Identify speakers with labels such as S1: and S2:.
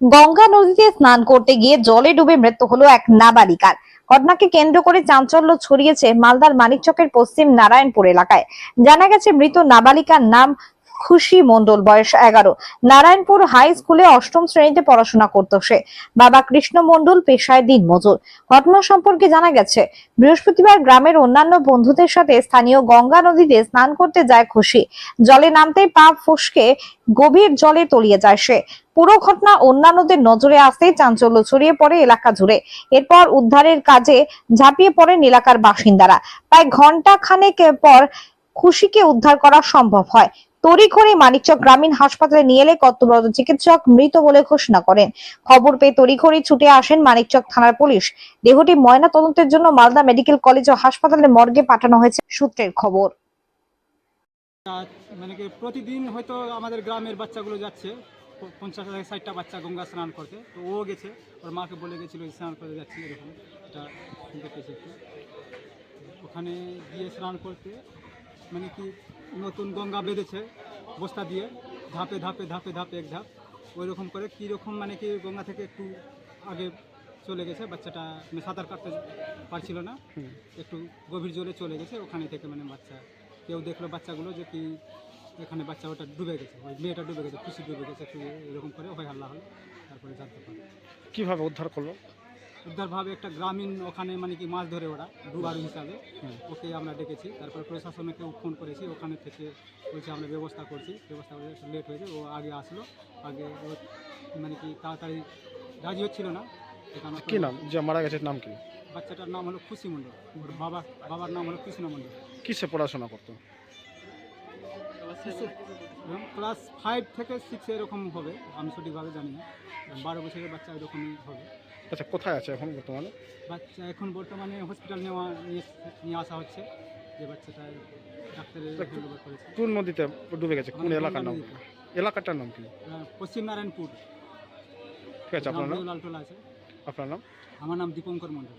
S1: গঙ্গা নদীতে স্নান করতে গিয়ে জলে ডুবে মৃত্যু হলো এক নাবালিকার। ঘটনাকে কেন্দ্র করে চাঞ্চল্য ছড়িয়েছে মালদার মানিকচকের পশ্চিম নারায়ণপুর এলাকায়। জানা গেছে, মৃত নাবালিকার নাম খুশি মণ্ডল বয়স এগারো। নারায়ণপুর হাই স্কুলে অষ্টম শ্রেণীতে পড়াশোনা করত সে। বাবা কৃষ্ণ মণ্ডল পেশায় দিন মজুর ঘটনা সম্পর্কে জানা গেছে, বৃহস্পতিবার গ্রামের অন্যান্য বন্ধুদের সাথে স্থানীয় গঙ্গা নদীতে স্নান করতে যায় খুশি। জলে নামতেই পা ফসকে গভীর জলে তলিয়ে যায় সে। পুরো ঘটনা অন্যান্যদের নজরে আসতেই চাঞ্চল্য ছড়িয়ে পড়ে এলাকা জুড়ে। এরপর উদ্ধারের কাজে ঝাঁপিয়ে পড়েন এলাকার বাসিন্দারা। প্রায় ঘণ্টা খানেক পর খুশিকে উদ্ধার করা সম্ভব হয়। তড়িঘড়ি মানিকচক গ্রামীণ হাসপাতালে নিয়ে এলে কর্তব্যরত চিকিৎসক মৃত বলে ঘোষণা করেন। খবর পেয়ে তড়িঘড়ি ছুটে আসেন মানিকচক থানার পুলিশ। দেহটি ময়না তদন্তের জন্য মালদা মেডিকেল কলেজ ও হাসপাতালের মর্গে পাঠানো হয়েছে সূত্রের খবর।
S2: মানে কি প্রতিদিন হয়তো আমাদের গ্রামের বাচ্চাগুলো যাচ্ছে, পঞ্চাশ থেকে ষাটটা বাচ্চা গঙ্গা স্নান করতে। তো ও গেছে, ওর মাকে বলে গেছিল স্নান করতে যাচ্ছি এরকম। এটা পেয়েছি ওখানে গিয়ে স্নান করতে মানে কি নতুন গঙ্গা বেঁধেছে বস্তা দিয়ে ধাপে ধাপে ধাপে ধাপে এক ধাপ। ওই রকম করে কীরকম মানে কি গঙ্গা থেকে একটু আগে চলে গেছে বাচ্চাটা মানে সাঁতার কাটতে পারছিল না। একটু গভীর জলে চলে গেছে ওখানে থেকে মানে বাচ্চা কেউ দেখল বাচ্চাগুলো যে কি এখানে বাচ্চা ওটা ডুবে গেছে ওই মেয়েটা ডুবে গেছে খুশি ডুবে গেছে একটু এরকম করে হয় হাল্লা হলো তারপরে জানতে পারল।
S3: কীভাবে উদ্ধার করল?
S2: উদ্ধারভাবে একটা গ্রামীণ ওখানে মানে কি মাছ ধরে ওরা ডুবার হিসাবে। ওকে আমরা ডেকেছি তারপরে প্রশাসনকে ফোন করেছি ওখানে থেকে বলছে আমরা ব্যবস্থা করছি। ব্যবস্থা করে একটু লেট হয়েছে ও আগে আসলো আগে ও মানে কি তাড়াতাড়ি রাজি হচ্ছিল না। এটা আমরা
S3: কি নাম? যে মারা গেছে নাম কি?
S2: বাচ্চাটার নাম হলো খুশি মণ্ডল। ওর বাবা বাবার নাম হলো কৃষ্ণ মণ্ডল।
S3: কিসে পড়াশোনা করতো?
S2: ক্লাস ফাইভ থেকে সিক্স এরকম হবে আমি সঠিকভাবে জানি না। বারো বছরের বাচ্চা এরকমই হবে।
S3: আচ্ছা কোথায় আছে এখন বর্তমানে?
S2: বাচ্চা এখন বর্তমানে হসপিটাল নেওয়া নিয়ে নিয়ে আসা হচ্ছে যে বাচ্চাটা ডাক্তারের হ্যান্ডওভার করেছে।
S3: কোন নদীতে ডুবে গেছে? কোন এলাকার নাম? এলাকাটার নাম কি?
S2: পশ্চিম নারায়ণপুর
S3: ঠিক আছে আপনার নাম?
S2: লালটোলা আছে।
S3: আপনার নাম?
S2: আমার নাম দীপঙ্কর মণ্ডল।